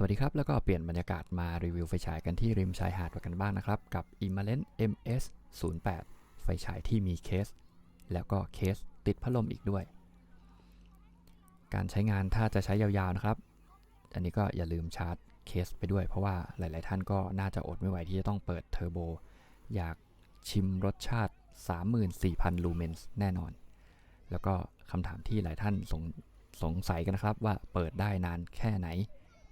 สวัสดีครับ แล้วก็เปลี่ยนบรรยากาศมารีวิวไฟฉายกันที่ริมชายหาดกันบ้างนะครับ กับ i m a l e n MS 0 8ไฟฉายที่มีเคส แล้วก็เคสติดพัดลมอีกด้วย การใช้งานถ้าจะใช้ยาวๆนะครับ อันนี้ก็อย่าลืมชาร์จเคสไปด้วย เพราะว่าหลายๆท่านก็น่าจะอดไม่ไหวที่จะต้องเปิดเทอร์โบอยากชิมรสชาติ 34,000 ลูเมนส์แน่นอน แล้วก็คำถามที่หลายท่านสงสงสัยกันนะครับว่าเปิดได้นานแค่ไหน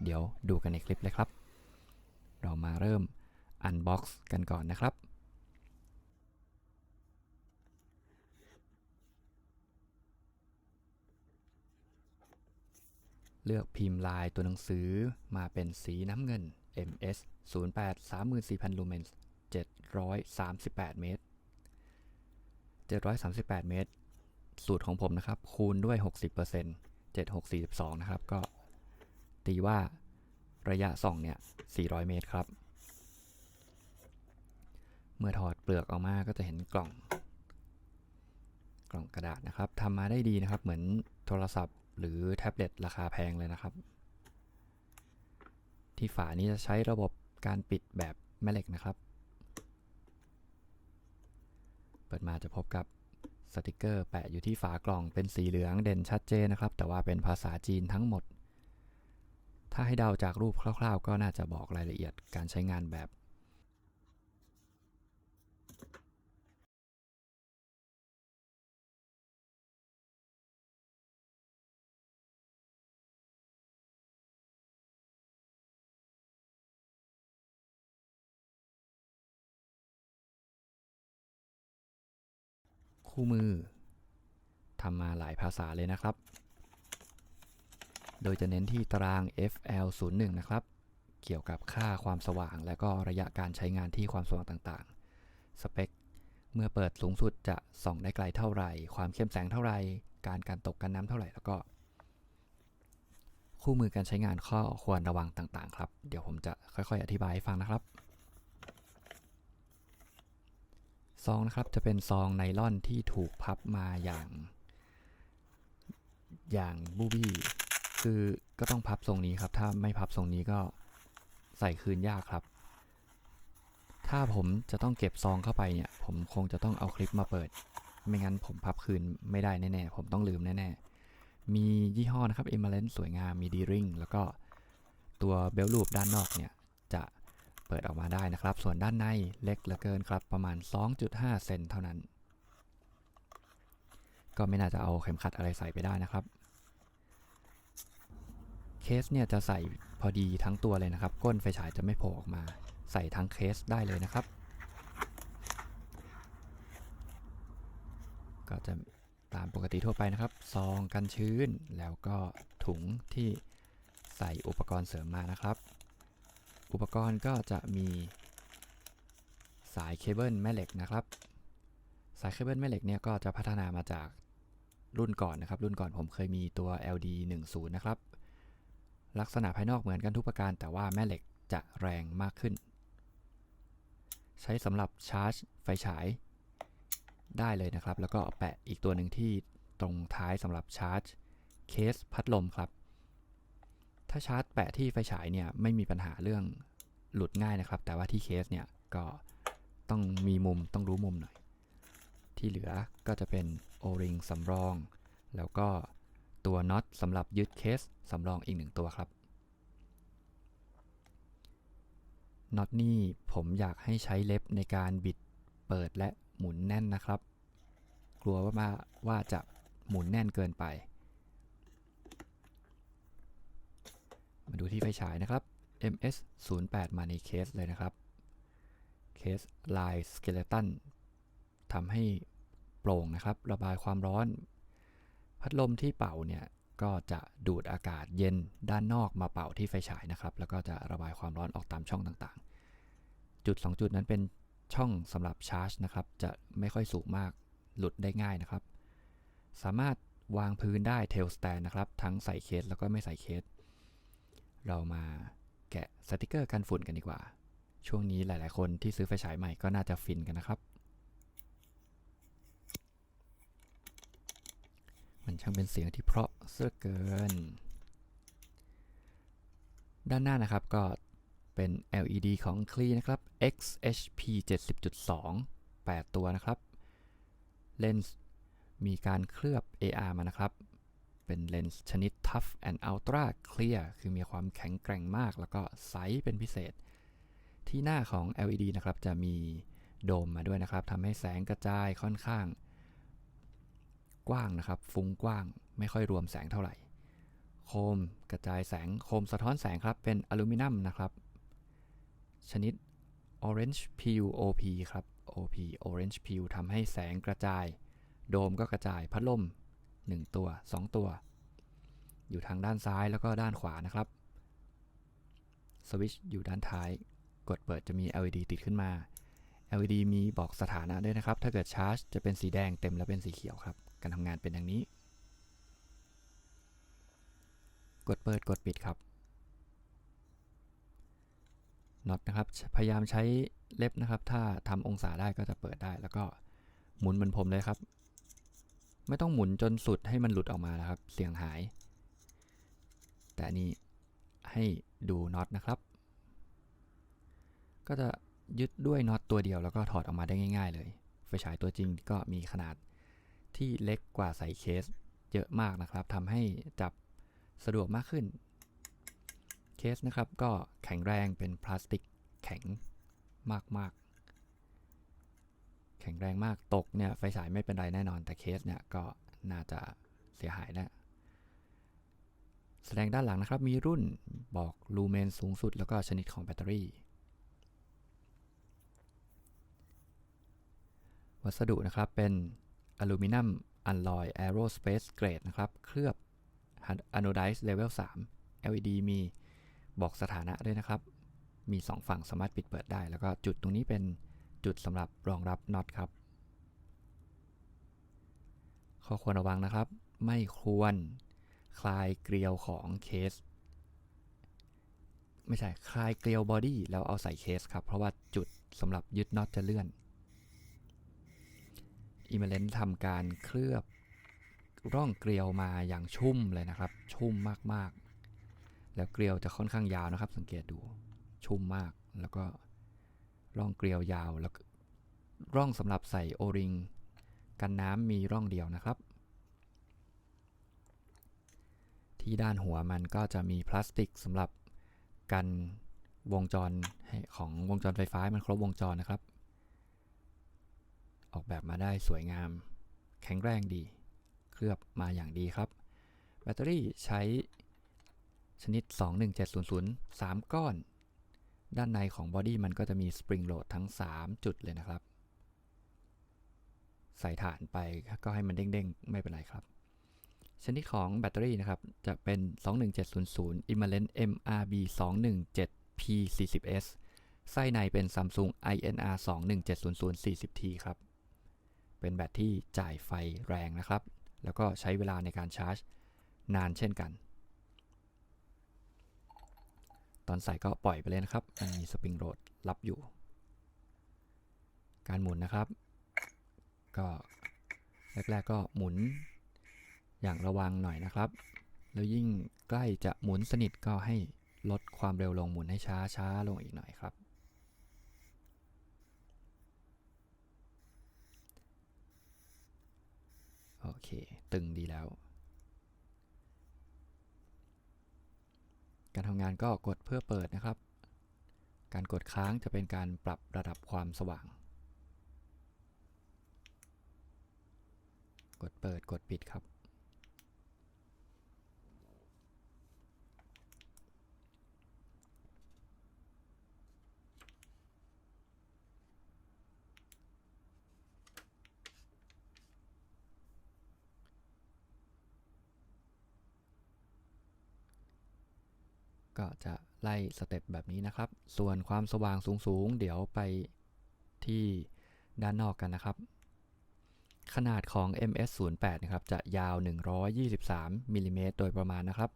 เดี๋ยวดูกันในคลิปเลยครับ เรามาเริ่ม Unbox กันก่อนนะครับเลือกพิมพ์ลายตัวหนังสือมาเป็นสีน้ำเงิน MS 08 34,000ลูเมนส์738 เมตร 738 เมตร สูตรของผมนะครับ คูณด้วย 60% 7642 นะครับ ก็ ตีว่าระยะส่องเนี่ย 400 เมตรครับ เมื่อถอดเปลือกออกมาก็จะเห็นกล่อง กล่องกระดาษนะครับทำมาได้ดีนะครับ เหมือนโทรศัพท์หรือแท็บเล็ตราคาแพงเลยนะครับ ที่ฝานี้จะใช้ระบบการปิดแบบแม่เหล็กนะครับ เปิดมาจะพบกับสติกเกอร์แปะอยู่ที่ฝากล่องเป็นสีเหลืองเด่นชัดเจนนะครับ แต่ว่าเป็นภาษาจีนทั้งหมด ถ้าให้เดาจากรูปคร่าว ๆ ก็น่าจะบอกรายละเอียดการใช้งานแบบ คู่มือทำมาหลายภาษาเลยนะครับ โดยจะเน้นที่ตาราง FL01 นะครับ เกี่ยวกับค่าความสว่าง และก็ระยะการใช้งานที่ความสว่างต่างๆ สเปค เมื่อเปิดสูงสุดจะส่องได้ไกลเท่าไหร่ ความเข้มแสงเท่าไหร่ การการตกกันน้ำเท่าไหร่ แล้วก็ คู่มือการใช้งานข้อควรระวังต่างๆ ครับ เดี๋ยวผมจะค่อยๆ อธิบายให้ฟังนะครับซองนะครับจะเป็นซองไนล่อนที่ถูกพับมาอย่าง อย่างบูบี้ คือก็ต้องพับทรงนี้ครับ ถ้าไม่พับทรงนี้ก็ใส่คืนยากครับ ถ้าผมจะต้องเก็บซองเข้าไปเนี่ย ผมคงจะต้องเอาคลิปมาเปิด ไม่งั้นผมพับคืนไม่ได้แน่ๆ ผมต้องลืมแน่ๆ มียี่ห้อนะครับ e m a l e n สวยงาม มีดีริงแล้วก็ตัวเบลลูปด้านนอกเนี่ย จะเปิดออกมาได้นะครับ ส่วนด้านในเล็กเหลือเกินครับ ประมาณ 2.5 เซนเท่านั้น ก็ไม่น่าจะเอาเข็มขัดอะไรใส่ไปได้นะครับ เคสเนี่ยจะใส่พอดีทั้งตัวเลยนะครับ ก้นไฟฉายจะไม่โผล่ออกมา ใส่ทั้งเคสได้เลยนะครับ ก็จะตามปกติทั่วไปนะครับ ซองกันชื้น แล้วก็ถุงที่ใส่อุปกรณ์เสริมมานะครับ อุปกรณ์ก็จะมีสายเคเบิลแม่เหล็กนะครับ สายเคเบิลแม่เหล็กเนี่ยก็จะพัฒนามาจากรุ่นก่อนนะครับ รุ่นก่อนผมเคยมีตัว LD 1 0นะครับ ลักษณะภายนอกเหมือนกันทุกประการ แต่ว่าแม่เหล็กจะแรงมากขึ้น ใช้สำหรับชาร์จไฟฉายได้เลยนะครับ แล้วก็แปะอีกตัวหนึ่งที่ตรงท้ายสำหรับชาร์จเคสพัดลมครับ ถ้าชาร์จแปะที่ไฟฉายเนี่ยไม่มีปัญหาเรื่องหลุดง่ายนะครับ แต่ว่าที่เคสเนี่ยก็ต้องมีมุมต้องรู้มุมหน่อย ที่เหลือก็จะเป็น O-ring สำรอง แล้วก็ ตัวน็อตสำหรับยึดเคสสำรองอีกหนึ่งตัวครับน็อตนี่ผมอยากให้ใช้เล็บในการบิดเปิดและหมุนแน่นนะครับ กลัวว่าว่าจะหมุนแน่นเกินไป มาดูที่ไฟฉายนะครับ MS 0 8มาในเคสเลยนะครับ เคสลายสเกเลตันทำให้โปร่งนะครับ ระบายความร้อน พัดลมที่เป่าเนี่ยก็จะดูดอากาศเย็นด้านนอกมาเป่าที่ไฟฉายนะครับ แล้วก็จะระบายความร้อนออกตามช่องต่างๆ จุด 2 จุดนั้นเป็นช่องสำหรับชาร์จนะครับ จะไม่ค่อยสูงมากหลุดได้ง่ายนะครับ สามารถวางพื้นได้เทลสแตนนะครับ ทั้งใส่เคสแล้วก็ไม่ใส่เคส เรามาแกะสติกเกอร์กันฝุ่นกันดีกว่า ช่วงนี้หลายๆ คนที่ซื้อไฟฉายใหม่ก็น่าจะฟินกันนะครับ มันช่างเป็นเสียงที่เพราะเสื้อเกิน ด้านหน้านะครับก็เป็น LED ของ Clee นะครับ XHP 70.2 8 ตัวนะครับเลนส์มีการเคลือบ AR มานะครับ เป็นเลนส์ชนิด Tough and Ultra Clear คือมีความแข็งแกร่งมาก แล้วก็ใสเป็นพิเศษ ที่หน้าของ LED นะครับจะมีโดมมาด้วยนะครับทำให้แสงกระจายค่อนข้าง กว้างนะครับ ฟุ้งกว้าง ไม่ค่อยรวมแสงเท่าไหร่ โคมกระจายแสงโคมสะท้อนแสงครับเป็นอลูมิเนียมนะครับ ชนิด Orange Peel OP ครับ OP Orange Peel ทำให้แสงกระจาย โดมก็กระจายพัดลม 1 ตัว 2 ตัว อยู่ทางด้านซ้ายแล้วก็ด้านขวานะครับสวิตช์อยู่ด้านท้าย กดเปิดจะมี LED ติดขึ้นมา LED มีบอกสถานะด้วยนะครับ ถ้าเกิดชาร์จจะเป็นสีแดงเต็มและเป็นสีเขียวครับ การทำงานเป็นดังนี้ กดเปิดกดปิดครับน็อตนะครับ พยายามใช้เล็บนะครับ ถ้าทำองศาได้ก็จะเปิดได้ แล้วก็หมุนเหมือนผมเลยครับ ไม่ต้องหมุนจนสุดให้มันหลุดออกมานะครับ เสียงหาย แต่นนี้ให้ดูน็อตนะครับ ก็จะยึดด้วยน็อตตัวเดียวแล้วก็ถอดออกมาได้ง่าย ๆ เลย ไฟฉายตัวจริงก็มีขนาด ที่เล็กกว่าใส่เคสเยอะมากนะครับทำให้จับสะดวกมากขึ้น เคสนะครับก็แข็งแรงเป็นพลาสติกแข็งมากๆ แข็งแรงมากตกเนี่ยไฟฉายไม่เป็นไรแน่นอน แต่เคสเนี่ยก็น่าจะเสียหายนะแสดงด้านหลังนะครับมีรุ่นบอกลูเมนสูงสุด แล้วก็ชนิดของแบตเตอรี่ วัสดุนะครับเป็น อลูมิเนียมอัลลอยแอโรสเปซเกรดนะครับ เคลือบอะโนไดซ์เลเวล3 LED มีบอกสถานะด้วยนะครับ มี 2 ฝั่งสามารถปิดเปิดได้ แล้วก็จุดตรงนี้เป็นจุดสำหรับรองรับน็อตครับ ข้อควรระวังนะครับ ไม่ควรคลายเกลียวของเคส ไม่ใช่คลายเกลียวบอดี้แล้วเอาใส่เคสครับ เพราะว่าจุดสำหรับยึดน็อตจะเลื่อน อีเมเลนทำการเคลือบร่องเกลียวมาอย่างชุ่มเลยนะครับ ชุ่มมากๆ แล้วเกลียวจะค่อนข้างยาวนะครับ สังเกตดูชุ่มมากแล้วก็ร่องเกลียวยาวแล้วร่องสำหรับใส่โอริงกันน้ำมีร่องเดียวนะครับ ที่ด้านหัวมันก็จะมีพลาสติกสำหรับกันวงจรของวงจรไฟฟ้ามันครบวงจรนะครับ ออกแบบมาได้สวยงาม แข็งแรงดี เคลือบมาอย่างดีครับ แบตเตอรี่ใช้ชนิด 21700 3 ก้อน ด้านในของบอดี้มันก็จะมีสปริงโหลดทั้ง 3 จุดเลยนะครับ ใส่ฐานไปก็ให้มันเด้งๆ ไม่เป็นไรครับ ชนิดของแบตเตอรี่นะครับ จะเป็น 21700 Immalent MRB 217 P40S ไส้ในเป็น Samsung INR 21700 40T ครับ เป็นแบตที่จ่ายไฟแรงนะครับ แล้วก็ใช้เวลาในการชาร์จนานเช่นกัน ตอนใส่ก็ปล่อยไปเลยนะครับ มันมีสปริงโรดรับอยู่ การหมุนนะครับ ก็แรกๆก็หมุนอย่างระวังหน่อยนะครับ แล้วยิ่งใกล้จะหมุนสนิทก็ให้ลดความเร็วลงหมุนให้ช้าช้าลงอีกหน่อยครับ โอเค ตึงดีแล้ว การทำงานก็กดเพื่อเปิดนะครับ การกดค้างจะเป็นการปรับระดับความสว่าง กดเปิดกดปิดครับ ก็จะไล่สเต็ปแบบนี้นะครับ ส่วนความสว่างสูงๆ เดี๋ยวไปที่ด้านนอกกันนะครับ ขนาดของ MS08 นะครับ จะยาว 123มิลลิเมตรโดยประมาณนะครับ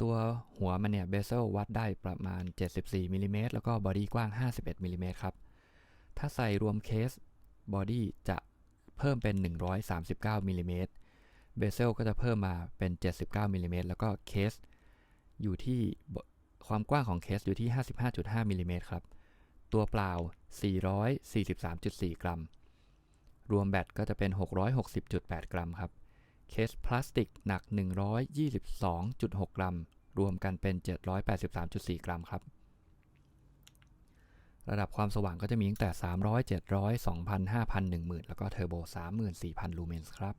ตัวหัวมันเนี่ยเบเซลวัดได้ประมาณ 74มิลลิเมตรแล้วก็บอดี้กว้าง 51มิลลิเมตรครับ ถ้าใส่รวมเคสบอดี้จะเพิ่มเป็น 139มิลลิเมตรเบเซลก็จะเพิ่มมาเป็น 79มิลลิเมตรแล้วก็เคส อยู่ที่ความกว้างของเคสอยู่ที่ 55.5มิลลิเมตรครับ ตัวเปล่า 443.4 กรัม รวมแบตก็จะเป็น 660.8 กรัมครับ เคสพลาสติกหนัก 122.6 กรัม รวมกันเป็น 783.4 กรัมครับ ระดับความสว่างก็จะมีตั้งแต่ 300 700 2,000 5,000 10,000 แล้วก็เทอร์โบ 34,000 ลูเมนส์ครับ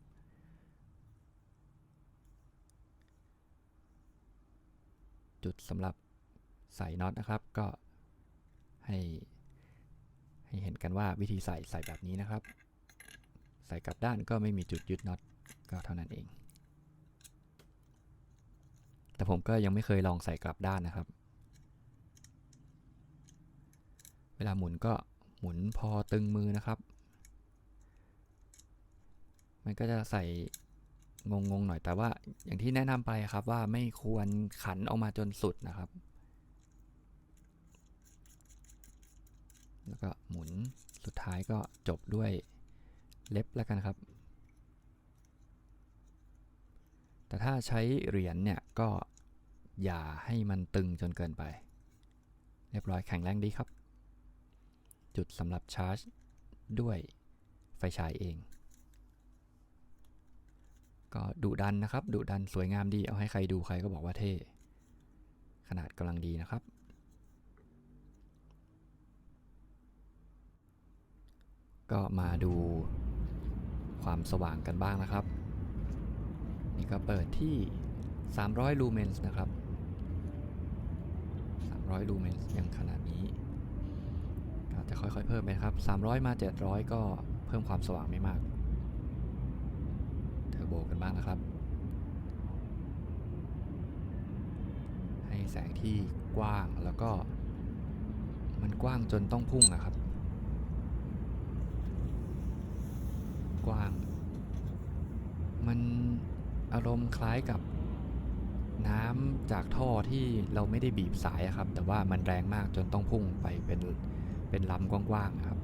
จุดสำหรับใส่น็อตนะครับ ก็ให้ให้เห็นกันว่าวิธีใส่ใส่แบบนี้นะครับ ใส่กลับด้านก็ไม่มีจุดยึดน็อตก็เท่านั้นเอง แต่ผมก็ยังไม่เคยลองใส่กลับด้านนะครับ เวลาหมุนก็หมุนพอตึงมือนะครับ มันก็จะใส่ งงๆหน่อยแต่ว่าอย่างที่แนะนำไปครับว่าไม่ควรขันออกมาจนสุดนะครับ แล้วก็หมุนสุดท้ายก็จบด้วยเล็บแล้วกันครับ แต่ถ้าใช้เหรียญเนี่ยก็อย่าให้มันตึงจนเกินไป เรียบร้อยแข็งแรงดีครับ จุดสำหรับชาร์จด้วยไฟฉายเอง ก็ดุดันนะครับดุดันสวยงามดี เอาให้ใครดูใครก็บอกว่าเท่ ขนาดกำลังดีนะครับ ก็มาดูความสว่างกันบ้างนะครับ นี่ก็เปิดที่ 300 ลูเมนส์นะครับ 300 ลูเมนส์ยังขนาดนี้จะค่อยๆเพิ่มไปครับ 300 มา 700 ก็เพิ่มความสว่างไม่มาก บกันบ้างนะครับ ให้แสงที่กว้างแล้วก็ มันกว้างจนต้องพุ่งอะครับ กว้าง มันอารมณ์คล้ายกับน้ำจากท่อที่เราไม่ได้บีบสายครับ แต่ว่ามันแรงมากจนต้องพุ่งไปเป็นเป็นลำกว้างๆครับ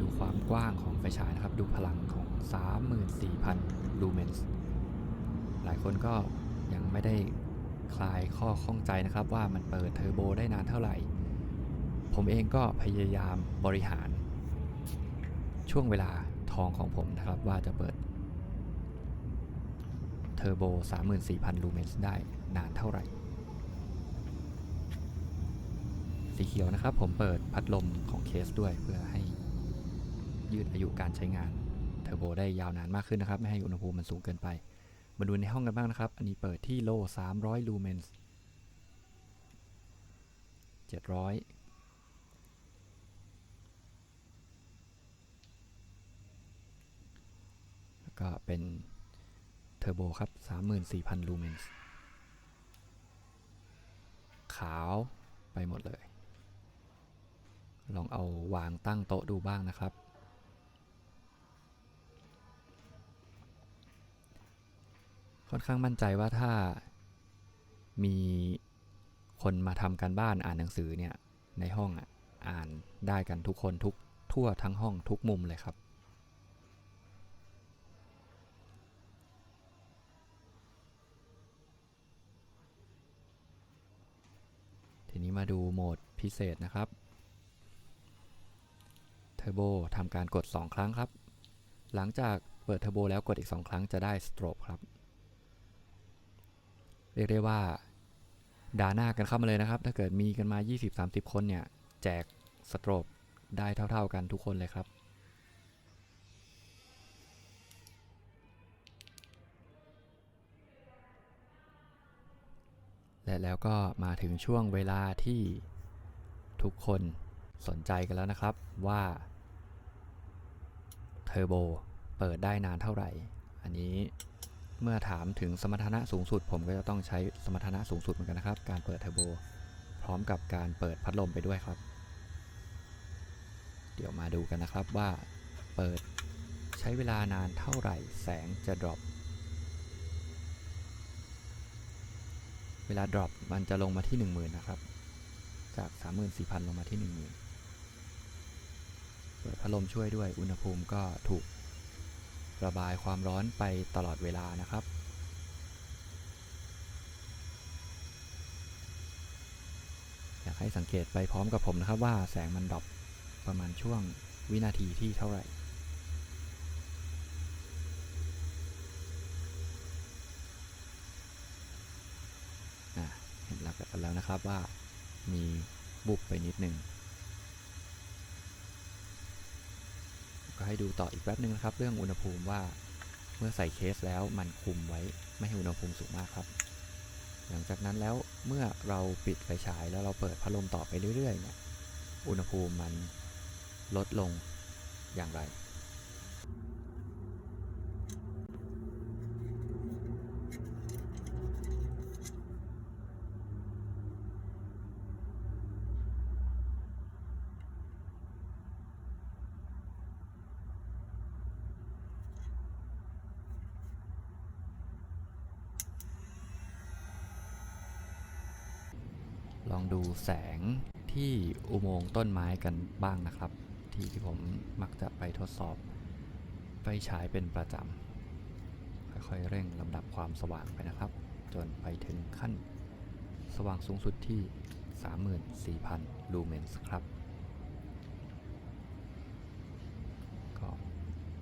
ดู ความกว้างของไฟฉายนะครับ ดูพลังของ 34,000 ลูเมนส์หลายคนก็ยังไม่ได้คลายข้อข้องใจนะครับ ว่ามันเปิดเทอร์โบได้นานเท่าไหร่ ผมเองก็พยายามบริหาร ช่วงเวลาทองของผมนะครับว่าจะเปิดเทอร์โบ 34,000 ลูเมนส์ได้นานเท่าไหร่ สีเขียวนะครับผมเปิดพัดลมของเคสด้วยเพื่อให้ ยืดอายุการใช้งานเทอร์โบได้ยาวนานมากขึ้นนะครับ ไม่ให้อุณหภูมิมันสูงเกินไป มาดูในห้องกันบ้างนะครับ อันนี้เปิดที่โล 300 ลูเมนส์700แล้วก็เป็นเทอร์โบครับ 34,000 ลูเมนส์ขาวไปหมดเลย ลองเอาวางตั้งโต๊ะดูบ้างนะครับ ค่อนข้างมั่นใจว่าถ้ามีคนมาทำการบ้านอ่านหนังสือเนี่ยในห้องอะอ่านได้กันทุกคนทุกทั่วทั้งห้องทุกมุมเลยครับ ทีนี้มาดูโหมดพิเศษนะครับเทอร์โบทำการกด 2 ครั้งครับ หลังจากเปิดเทอร์โบแล้วกดอีก 2 ครั้งจะได้สโตรบครับ รียกได้ว่าด่าหน้ากันเข้ามาเลยนะครับ ถ้าเกิดมีกันมา 20-30 คนเนี่ย แจกสโตรบได้เท่า ๆกันทุกคนเลยครับ และแล้วก็มาถึงช่วงเวลาที่ทุกคนสนใจกันแล้วนะครับว่าเทอร์โบเปิดได้นานเท่าไหร่ อันนี้ เมื่อถามถึงสมรรถนะสูงสุด ผมก็จะต้องใช้สมรรถนะสูงสุดเหมือนกันนะครับ การเปิดเทอร์โบ พร้อมกับการเปิดพัดลมไปด้วยครับ เดี๋ยวมาดูกันนะครับว่าเปิดใช้เวลานานเท่าไหร่แสงจะดรอปเวลา drop มันจะลงมาที่ 10,000 นะครับ จาก 34,000 ลงมาที่ 10,000เปิดพัดลมช่วยด้วยอุณหภูมิก็ถูก ระบายความร้อนไปตลอดเวลานะครับ อยากให้สังเกตไปพร้อมกับผมนะครับว่าแสงมันดับประมาณช่วงวินาทีที่เท่าไหร่เห็นหลักกันแล้วนะครับว่ามีบุบไปนิดหนึ่ง ก็ให้ดูต่ออีกแป๊บนึงนะครับ เรื่องอุณหภูมิว่าเมื่อใส่เคสแล้วมันคุมไว้ไม่ให้อุณหภูมิสูงมากครับ หลังจากนั้นแล้วเมื่อเราปิดไฟฉายแล้วเราเปิดพัดลมต่อไปเรื่อยๆเนี่ยอุณหภูมิมันลดลงอย่างไร ลองดูแสง ที่อุโมงค์ต้นไม้กันบ้างนะครับ ที่ที่ผมมักจะไปทดสอบไฟฉายเป็นประจำ ค่อยๆเร่งลำดับความสว่างไปนะครับ จนไปถึงขั้นสว่างสูงสุดที่ 34,000 ลูเมนส์ครับ ก็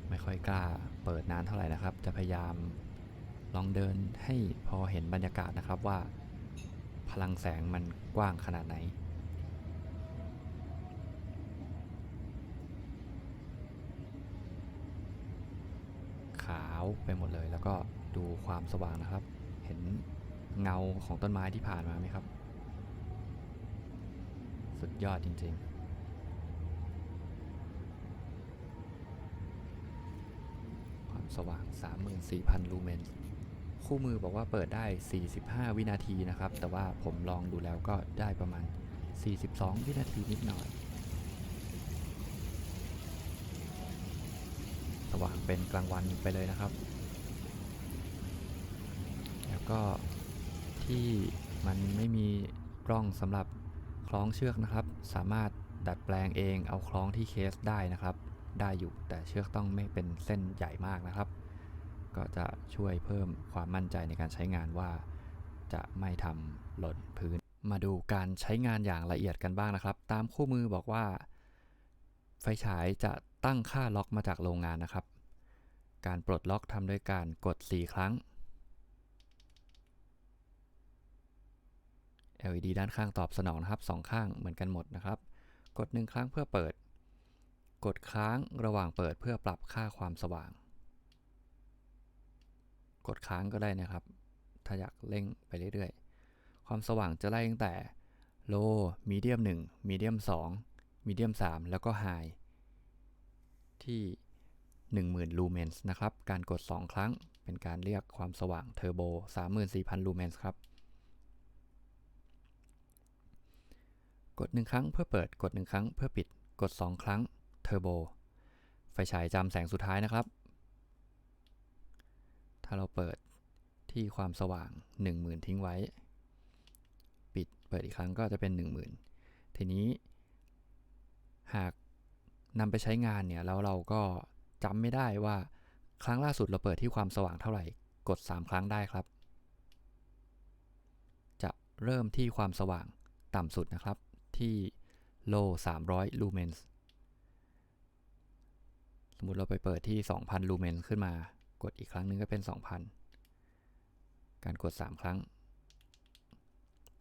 ไม่ค่อยกล้าเปิดนานเท่าไหร่นะครับ จะพยายามลองเดินให้พอเห็นบรรยากาศนะครับว่าพลังแสงมันกว้างขนาดไหน ขาว ไปหมดเลย แล้วก็ดูความสว่างนะครับ เห็นเงาของต้นไม้ที่ผ่านมาไหมครับ สุดยอดจริงๆความสว่าง 34,000 ลูเมน คู่มือบอกว่าเปิดได้ 45 วินาทีนะครับ แต่ว่าผมลองดูแล้วก็ได้ประมาณ 42 วินาทีนิดหน่อย ว่างเป็นกลางวันไปเลยนะครับ แล้วก็ที่มันไม่มีกล้องสำหรับคล้องเชือกนะครับ สามารถดัดแปลงเองเอาคล้องที่เคสได้นะครับ ได้อยู่แต่เชือกต้องไม่เป็นเส้นใหญ่มากนะครับ ก็จะช่วยเพิ่มความมั่นใจในการใช้งานว่า จะไม่ทำหล่นพื้น มาดูการใช้งานอย่างละเอียดกันบ้างนะครับ ตามคู่มือบอกว่า ไฟฉายจะ ตั้งค่าล็อกมาจากโรงงานนะครับ การปลดล็อกทำด้วยการกด 4 ครั้ง LED ด้านข้างตอบสนองนะครับสองข้างเหมือนกันหมดนะครับ กด 1 ครั้งเพื่อเปิด กดค้างระหว่างเปิดเพื่อปรับค่าความสว่าง กดค้างก็ได้นะครับ ถ้าอยากเร่งไปเรื่อยๆ ความสว่างจะไล่ตั้งแต่ low medium 1 medium 2 medium 3 แล้วก็ high ที่ 10,000 ลูเมนส์นะครับ การกด 2 ครั้งเป็นการเรียกความสว่างเทอร์โบ 34,000 ลูเมนส์ครับ กด 1 ครั้งเพื่อเปิด กด 1 ครั้งเพื่อปิด กด 2 ครั้งเทอร์โบ ไฟฉายจำแสงสุดท้ายนะครับ ถ้าเราเปิดที่ความสว่าง 10,000 ทิ้งไว้ ปิด เปิดอีกครั้งก็จะเป็น 10,000 ทีนี้ หาก นำไปใช้งานเนี่ยแล้วเราก็จำไม่ได้ว่าครั้งล่าสุดเราเปิดที่ความสว่างเท่าไหร่ กด 3 ครั้งได้ครับ จะเริ่มที่ความสว่างต่ำสุดนะครับที่ low 300ลูเมนส์สมมติเราไปเปิดที่ 2,000ลูเมนขึ้นมากดอีกครั้งหนึงก็เป็น 2,000 การกด 3 ครั้ง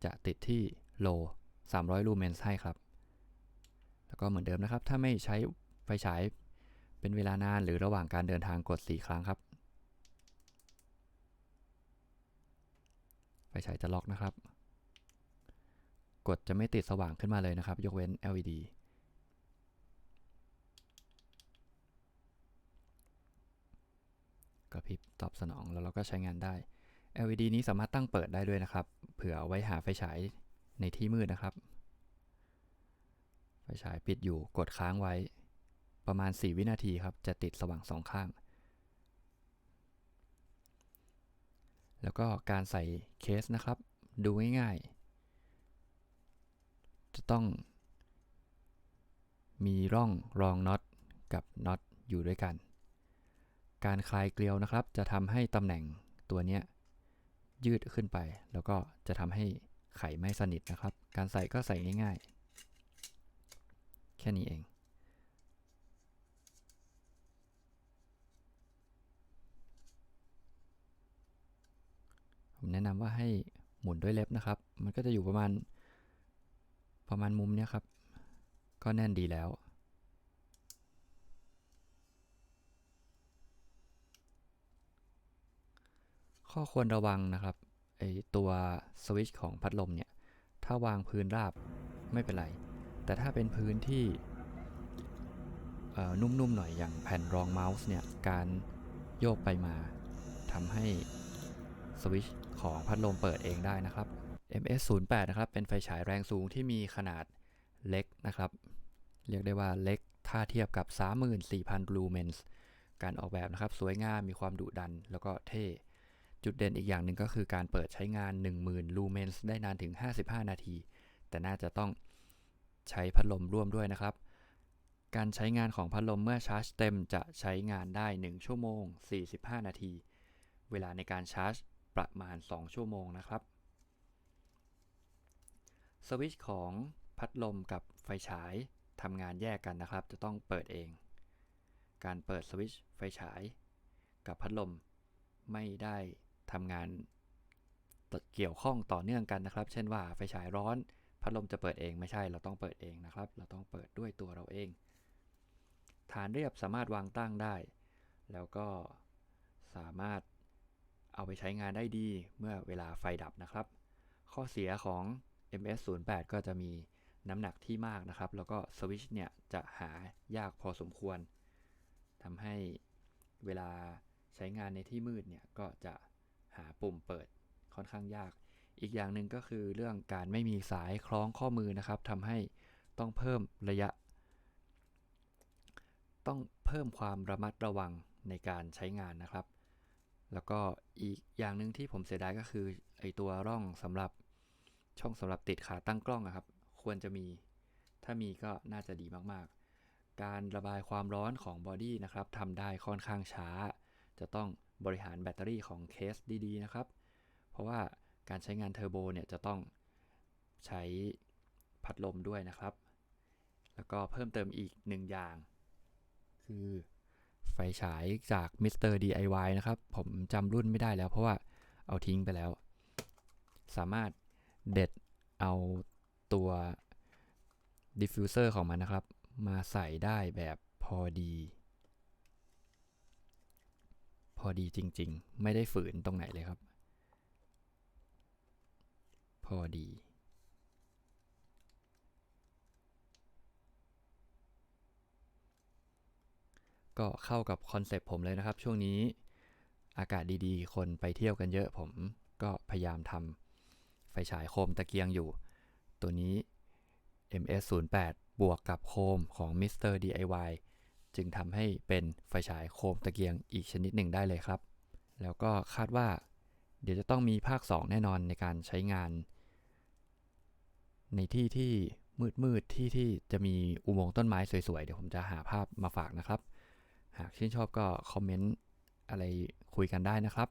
จะติดที่ low 300ลูเมนให้ครับ ก็เหมือนเดิมนะครับ ถ้าไม่ใช้ไฟฉายเป็นเวลานานหรือระหว่างการเดินทางกด 4 ครั้งครับ ไฟฉายจะล็อกนะครับ กดจะไม่ติดสว่างขึ้นมาเลยนะครับ ยกเว้น LED กระพริบตอบสนองแล้วเราก็ใช้งานได้ LED นี้สามารถตั้งเปิดได้ด้วยนะครับ เผื่อเอาไว้หาไฟฉายในที่มืดนะครับ ไฟฉายปิดอยู่กดค้างไว้ ประมาณ 4 วินาทีครับ จะติดสว่างสองข้าง แล้วก็การใส่เคสนะครับ ดูง่ายๆ จะต้อง มีร่องรองน็อตกับน็อตอยู่ด้วยกัน การคลายเกลียวนะครับ จะทำให้ตำแหน่งตัวเนี้ยยืดขึ้นไป แล้วก็จะทำให้ไขไม่สนิทนะครับ การใส่ก็ใส่ง่ายๆ ค่นี้เอง ผมแนะนำว่าให้หมุนด้วยเล็บนะครับ มันก็จะอยู่ประมาณ ประมาณมุมเนี้ยครับ ก็แน่นดีแล้วข้อควรระวังนะครับไอตัวสวิตช์ของพัดลมเนี่ย ถ้าวางพื้นราบไม่เป็นไร แต่ถ้าเป็นพื้นที่นุ่มๆหน่อยอย่างแผ่นรองเมาส์เนี่ย การโยกไปมาทำให้สวิตช์ของพัดลมเปิดเองได้นะครับ MS08 นะครับ เป็นไฟฉายแรงสูงที่มีขนาดเล็กนะครับ เรียกได้ว่าเล็กถ้าเทียบกับ 34,000 ลูเมนส์การออกแบบนะครับสวยงามมีความดุดันแล้วก็เท่ จุดเด่นอีกอย่างหนึ่งก็คือการเปิดใช้งาน 10,000 ลูเมนส์ได้นานถึง 55 นาที แต่น่าจะต้อง ใช้พัดลมร่วมด้วยนะครับ การใช้งานของพัดลมเมื่อชาร์จเต็มจะใช้งานได้ 1 ชั่วโมง 45 นาที เวลาในการชาร์จประมาณ 2 ชั่วโมงนะครับ สวิตช์ของพัดลมกับไฟฉายทำงานแยกกันนะครับ จะต้องเปิดเอง การเปิดสวิตช์ไฟฉาย กับพัดลมไม่ได้ทำงานเกี่ยวข้องต่อเนื่องกันนะครับ เช่นว่าไฟฉายร้อน พัดลมจะเปิดเองไม่ใช่เราต้องเปิดเองนะครับ เราต้องเปิดด้วยตัวเราเอง ฐานเรียบสามารถวางตั้งได้ แล้วก็สามารถเอาไปใช้งานได้ดีเมื่อเวลาไฟดับนะครับ ข้อเสียของ MS08 ก็จะมีน้ำหนักที่มากนะครับ แล้วก็สวิชเนี่ยจะหายากพอสมควรทำให้เวลาใช้งานในที่มืดเนี่ยก็จะหาปุ่มเปิดค่อนข้างยาก อีกอย่างหนึ่งก็คือเรื่องการไม่มีสายคล้องข้อมือนะครับทำให้ต้องเพิ่มระยะ ต้องเพิ่มความระมัดระวังในการใช้งานนะครับ แล้วก็อีกอย่างหนึ่งที่ผมเสียดายก็คือไอตัวร่องสำหรับช่องสำหรับติดขาตั้งกล้องนะครับ ควรจะมี ถ้ามีก็น่าจะดีมากๆ การระบายความร้อนของบอดี้นะครับทำได้ค่อนข้างช้า จะต้องบริหารแบตเตอรี่ของเคสดีๆนะครับ เพราะว่า การใช้งานเทอร์โบเนี่ยจะต้องใช้พัดลมด้วยนะครับ แล้วก็เพิ่มเติมอีกหนึ่งอย่าง คือไฟฉายจาก Mr. DIY นะครับ ผมจำรุ่นไม่ได้แล้ว เพราะว่าเอาทิ้งไปแล้ว สามารถเด็ดเอาตัว diffuser ของมันนะครับ มาใส่ได้แบบพอดี พอดีจริง ๆ ไม่ได้ฝืนตรงไหนเลยครับ พอดี ก็เข้ากับคอนเซปต์ผมเลยนะครับ ช่วงนี้อากาศดีๆ คนไปเที่ยวกันเยอะผมก็พยายามทำไฟฉายโคมตะเกียงอยู่ ตัวนี้ MS08 บวกกับโคมของ Mr. DIY จึงทำให้เป็นไฟฉายโคมตะเกียงอีกชนิดหนึ่งได้เลยครับ แล้วก็คาดว่า เดี๋ยวจะต้องมีภาค 2 แน่นอนในการใช้งาน ในที่ที่มืดมืดที่ที่จะมีอุโมงค์ต้นไม้สวยๆ เดี๋ยวผมจะหาภาพมาฝากนะครับ หากชื่นชอบก็คอมเมนต์อะไรคุยกันได้นะครับ